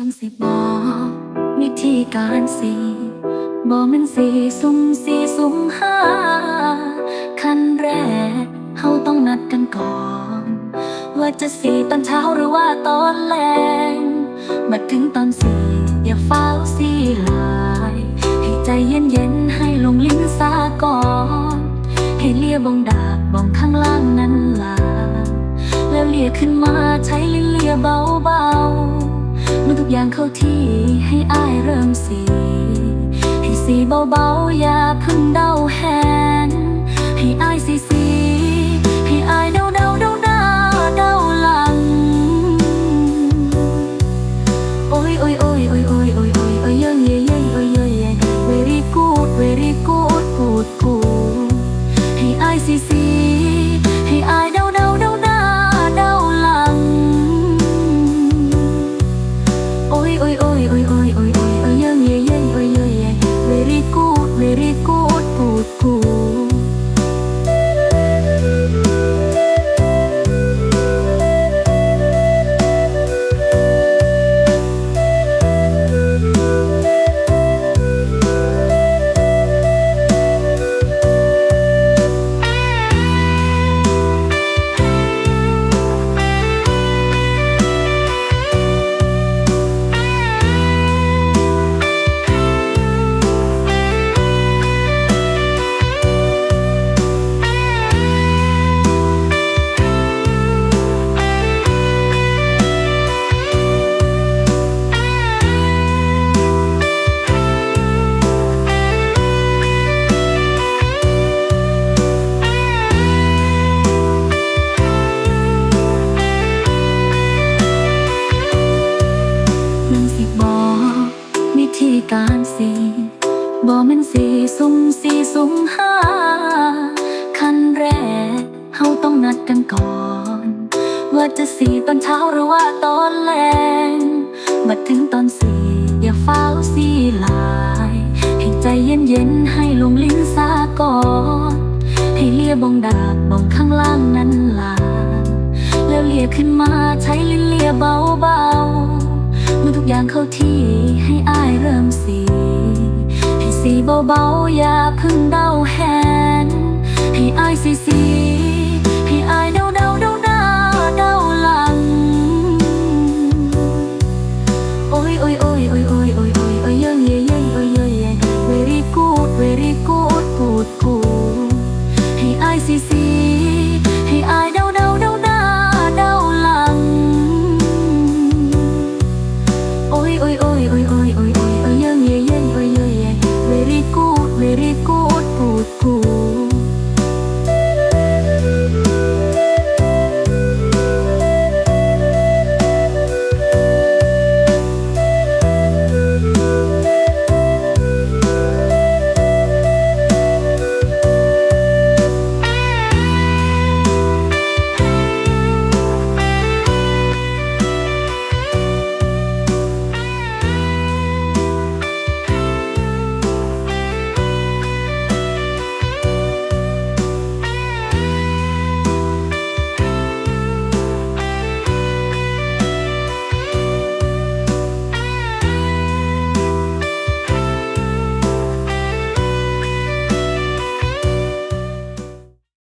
ยังสิบอกวิธีการสีบอกมันสีสุ่มสีสุ่มห้าขั้นแรกเฮาต้องนัดกันก่อน ว่าจะสีตอนเช้าหรือว่าตอนแลงมาถึงตอนสีอย่าเฝ้าสีหลายให้ใจเย็นๆให้ลงลิ้นซาก่อน ให้เลียบงดาบบองข้างล่างนั้นลาแล้วเลียขึ้นมาใช้ลิ้นเลียเบาๆเมื่ อทุกอย่างเข้าที่ให้อายเริ่มสี ให้สีเบาๆอย่า การสีบอกมันสีสุ่มสีสุ่มห้าขั้นแรกเฮาต้องนัดกันก่อน ว่าจะสีตอนเช้าหรือว่าตอนแลงมาถึงตอนสีอย่าเฝ้าสีหลายให้ใจเย็นๆให้ลงลิ้นซาก่อนให้เลียบองดาบบองข้างล่างนั้นลาแล้วเลียขึ้นมาใช้ลิ้นเลียเบาๆเมื่อทุกอย่างเข้าที่ ให้อายเริ่มสี ให้สีเบาๆอย่าพึ่งเดาแหนให้อายสีสี